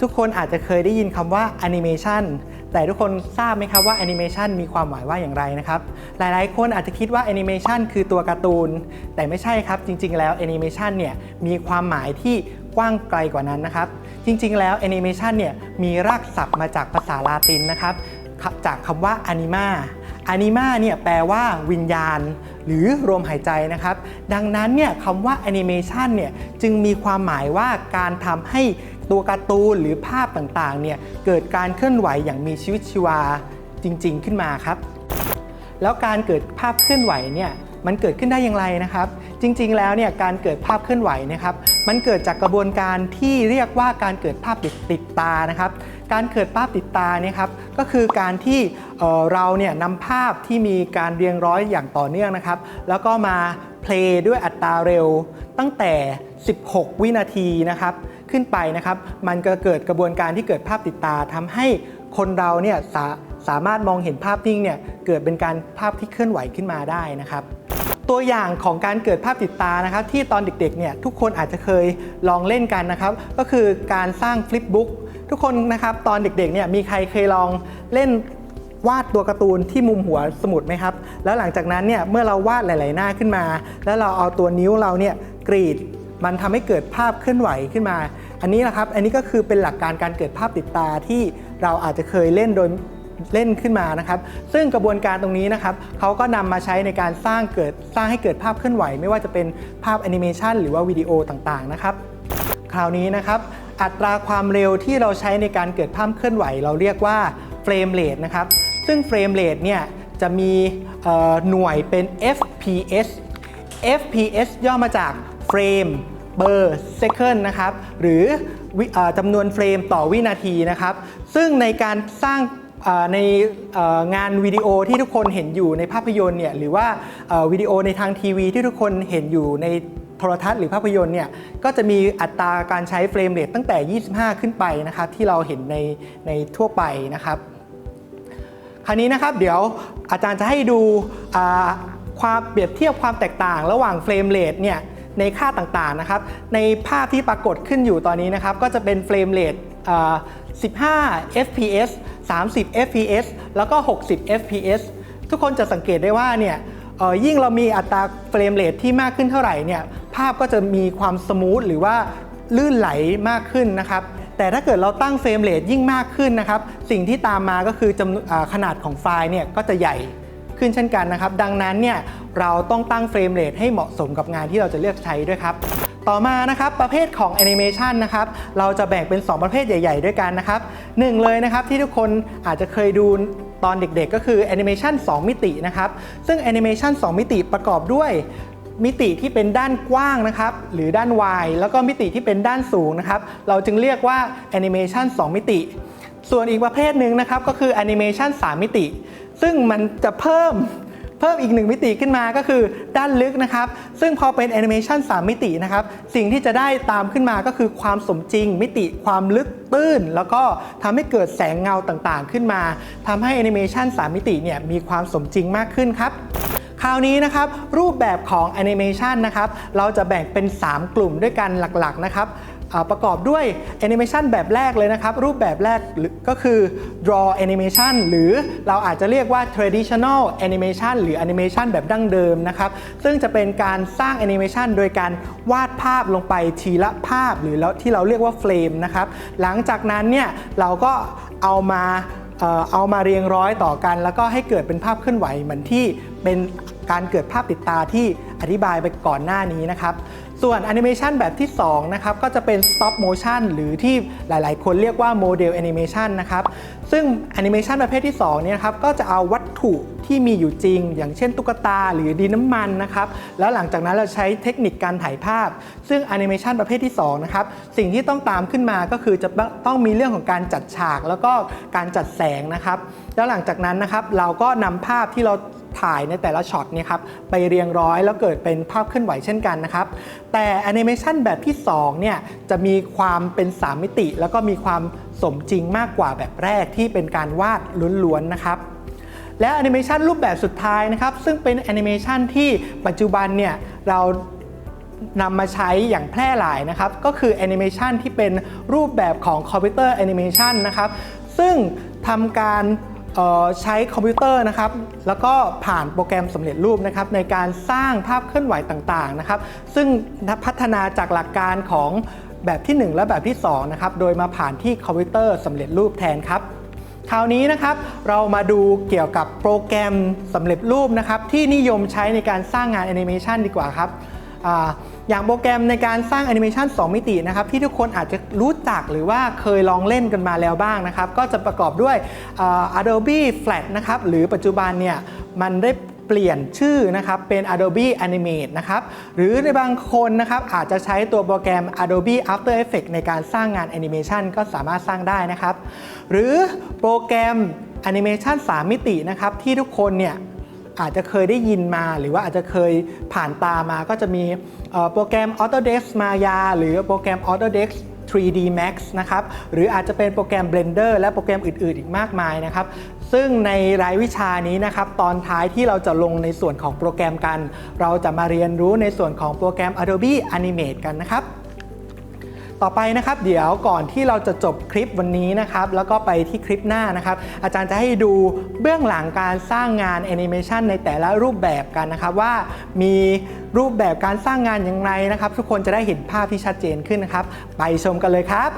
ทุกคนอาจจะเคยได้ยินคำว่าแอนิเมชันแต่ทุกคนทราบไหมครับว่าแอนิเมชันมีความหมายว่าอย่างไรนะครับ หลายๆ คนอาจจะคิดว่าแอนิเมชันคือตัวการ์ตูน แต่ไม่ใช่ครับ จริง ๆ แล้วแอนิเมชันเนี่ยมีความหมายที่กว้างไกลกว่านั้นนะครับ จริง ๆ แล้วแอนิเมชันเนี่ยมีรากศัพท์มาจากภาษาลาตินนะครับ จากคำว่า anima anima เนี่ยแปลว่าวิญญาณ หรือลมหายใจนะครับ ดังนั้นเนี่ยคำว่า animation เนี่ยจึงมีความหมายว่าการทำให้ ตัวการ์ตูนหรือภาพต่างๆเนี่ยเกิดการเคลื่อนไหวอย่างมีชีวิตชีวาจริง ๆ ขึ้นมาครับ แล้วการเกิดภาพเคลื่อนไหวเนี่ยมันเกิดขึ้นได้อย่างไรนะครับ จริง ๆ แล้วเนี่ยการเกิดภาพเคลื่อนไหวนะครับ มันเกิดจากกระบวนการที่เรียกว่าการเกิดภาพติดติดตานะครับ การเกิดภาพติดตาเนี่ยครับก็คือการที่เเราเนี่ยนำภาพที่มีการเรียงร้อยอย่างต่อเนื่องนะครับ แล้วก็มา เพลย์ด้วยอัตราเร็วตั้งแต่ 16 วินาทีนะครับ ขึ้นไปนะครับ มันก็เกิดกระบวนการที่เกิดภาพติดตาทำให้คนเราเนี่ยสาสามารถมองเห็นภาพนิ่งเนี่ยเกิดเป็นการภาพที่เคลื่อนไหวขึ้นมาได้นะครับ ตัวอย่างของการเกิดภาพติดตานะครับ ที่ตอนเด็กๆเนี่ยทุกคนอาจจะเคยลองเล่นกันนะครับ ก็คือการสร้างฟลิปบุ๊กทุกคนนะครับตอนเด็กๆเนี่ยมีใครเคยลองเล่น วาดตัวการ์ตูนที่มุมหัวสมุดไหมครับ แล้วหลังจากนั้นเนี่ยเมื่อเราวาดหลาย ๆ หน้าขึ้นมา แล้วเราเอาตัวนิ้วเราเนี่ยกรีด มันทำให้เกิดภาพเคลื่อนไหวขึ้นมา อันนี้นะครับ อันนี้ก็คือเป็นหลักการการเกิดภาพติดตาที่เราอาจจะเคยเล่นโดยเล่นขึ้นมานะครับ ซึ่งกระบวนการตรงนี้นะครับเขาก็นำมาใช้ในการสร้างเกิดสร้างให้เกิดภาพเคลื่อนไหว ไม่ว่าจะเป็นภาพแอนิเมชันหรือว่าวิดีโอต่าง ๆ นะครับ คราวนี้นะครับอัตราความเร็วที่เราใช้ในการเกิดภาพเคลื่อนไหว เราเรียกว่าเฟรมเรทนะครับ ซึ่งเฟรมเรทเนี่ยจะมีหน่วยเป็น FPS FPS ย่อมาจากเฟรม per second นะครับ หรืออจำนวนเฟรมต่อวินาทีนะครับ ซึ่งในการสร้างในงานวิดีโอที่ทุกคนเห็นอยู่ในภาพยนตร์เนี่ยหรือว่าวิดีโอในทางทีวีที่ทุกคนเห็นอยู่ในโทรทัศน์หรือภาพยนตร์เนี่ยก็จะมีอัตราการใช้เฟรมเรทตั้งแต่ 25 ขึ้นไปนะครับที่เราเห็นในในทั่วไปนะครับ คราวนี้นะครับเดี๋ยวอาจารย์จะให้ดูความเปรียบเทียบความแตกต่าง ระหว่างเฟรมเรทเนี่ยในค่าต่างๆนะครับ ในภาพที่ปรากฏขึ้นอยู่ตอนนี้นะครับ ก็จะเป็นเฟรมเรท15 fps 30 fps แล้วก็ 60 fps ทุกคนจะสังเกตได้ว่าเนี่ยยิ่งเรามีอัตราเฟรมเรทที่มากขึ้นเท่าไหร่เนี่ยภาพก็จะมีความสมูทหรือว่าลื่นไหลมากขึ้นนะครับ แต่ถ้าเกิดเราตั้งเฟรมเรทยิ่งมากขึ้นนะครับ สิ่งที่ตามมาก็คือจำนวนขนาดของไฟล์เนี่ยก็จะใหญ่ขึ้นเช่นกันนะครับ ดังนั้นเนี่ยเราต้องตั้งเฟรมเรทให้เหมาะสมกับงานที่เราจะเลือกใช้ด้วยครับ ต่อมานะครับประเภทของแอนิเมชันนะครับเราจะแบ่งเป็น 2 ประเภทใหญ่ ๆ ด้วยกันนะครับหนึ่งเลยนะครับที่ทุกคนอาจจะเคยดูตอนเด็กๆ ก็คือแอนิเมชัน2มิตินะครับ ซึ่งแอนิเมชัน2มิติประกอบด้วย มิติที่เป็นด้านกว้างนะครับหรือด้านวายแล้วก็มิติที่เป็นด้านสูงนะครับเราจึงเรียกว่าแอนิเมชัน2มิติ ส่วนอีกประเภทหนึ่งนะครับก็คือแอนิเมชัน3มิติ ซึ่งมันจะเพิ่มเพิ่มอีกหนึ่งมิติขึ้นมาก็คือด้านลึกนะครับ ซึ่งพอเป็นแอนิเมชัน3มิตินะครับ สิ่งที่จะได้ตามขึ้นมาก็คือความสมจริง มิติความลึกตื้น แล้วก็ทำให้เกิดแสงเงาต่างๆ ขึ้นมาทำให้แอนิเมชัน3มิติเนี่ยมีความสมจริงมากขึ้นครับ คราวนี้นะครับรูปแบบของแอนิเมชันนะครับเราจะแบ่งเป็น 3 กลุ่มด้วยกันหลักๆนะครับประกอบด้วยแอนิเมชันแบบแรกเลยนะครับ รูปแบบแรกก็คือ draw animation หรือเราอาจจะเรียกว่า traditional animation หรือ animation แบบดั้งเดิมนะครับ ซึ่งจะเป็นการสร้างแอนิเมชันโดยการวาดภาพลงไปทีละภาพ หรือที่เราเรียกว่าเฟรมนะครับ หลังจากนั้นเนี่ยเราก็เอามา เอามาเรียงร้อยต่อกัน แล้วก็ให้เกิดเป็นภาพเคลื่อนไหวเหมือนที่เป็นการเกิดภาพติดตาที่อธิบายไปก่อนหน้านี้นะครับ ส่วนแอนิเมชันแบบที่2นะครับก็จะเป็น stop motion หรือที่หลายๆ คนเรียกว่าโมเดลแอนิเมชันนะครับซึ่งแอนิเมชันประเภทที่2เนี่ยครับก็จะเอาวัตถุที่มีอยู่จริง อย่างเช่นตุ๊กตาหรือดินน้ำมันนะครับแล้วหลังจากนั้นเราใช้เทคนิคการถ่ายภาพ ซึ่งแอนิเมชันประเภทที่2นะครับสิ่งที่ต้องตามขึ้นมาก็คือจะต้องมีเรื่องของการจัดฉาก แล้วก็การจัดแสงนะครับแล้วหลังจากนั้นนะครับเราก็นำภาพที่เรา ถ่ายในแต่ละช็อตเนี่ยครับไปเรียงร้อยแล้วเกิดเป็นภาพเคลื่อนไหวเช่นกันนะครับ แต่แอนิเมชันแบบที่2เนี่ยจะมีความเป็น 3 มิติ แล้วก็มีความสมจริงมากกว่าแบบแรกที่เป็นการวาดล้วนๆนะครับและแอนิเมชันรูปแบบสุดท้ายนะครับ ซึ่งเป็นแอนิเมชันที่ปัจจุบันเนี่ยเรานำมาใช้อย่างแพร่หลายนะครับ ก็คือแอนิเมชันที่เป็นรูปแบบของคอมพิวเตอร์แอนิเมชันนะครับ ซึ่งทำการ ใช้คอมพิวเตอร์นะครับ แล้วก็ผ่านโปรแกรมสำเร็จรูปนะครับในการสร้างภาพเคลื่อนไหวต่างๆนะครับ ซึ่งพัฒนาจากหลักการของแบบที่ 1 และแบบที่2นะครับ โดยมาผ่านที่คอมพิวเตอร์สำเร็จรูปแทนครับคราวนี้นะครับเรามาดูเกี่ยวกับโปรแกรมสำเร็จรูปนะครับที่นิยมใช้ในการสร้างงานแอนิเมชันดีกว่าครับ อย่างโปรแกรมในการสร้างแอนิเมชัน2มิตินะครับที่ทุกคนอาจจะรู้จักหรือว่าเคยลองเล่นกันมาแล้วบ้างนะครับ ก็จะประกอบด้วยอ่า Adobe Flash นะครับหรือปัจจุบันเนี่ยมันได้เปลี่ยนชื่อนะครับเป็น Adobe Animate นะครับหรือในบางคนนะครับอาจจะใช้ตัวโปรแกรม Adobe After Effects ในการสร้างงานแอนิเมชันก็สามารถสร้างได้นะครับ หรือโปรแกรมแอนิเมชัน3มิตินะครับที่ทุกคนเนี่ย อาจจะเคยได้ยินมา หรือว่าอาจจะเคยผ่านตามาก็จะมีโปรแกรม Autodesk Maya หรือโปรแกรม Autodesk 3D Max นะครับ หรืออาจจะเป็นโปรแกรม Blender และโปรแกรมอื่น ๆ อีกมากมายนะครับ ซึ่งในรายวิชานี้นะครับ ตอนท้ายที่เราจะลงในส่วนของโปรแกรมกัน เราจะมาเรียนรู้ในส่วนของโปรแกรม Adobe Animate กันนะครับ ต่อไปนะครับ เดี๋ยวก่อนที่เราจะจบคลิปวันนี้นะครับ แล้วก็ไปที่คลิปหน้านะครับ อาจารย์จะให้ดูเบื้องหลังการสร้างงานแอนิเมชันในแต่ละรูปแบบกันนะครับ ว่ามีรูปแบบการสร้างงานอย่างไรนะครับ ทุกคนจะได้เห็นภาพที่ชัดเจนขึ้นนะครับ ไปชมกันเลยครับ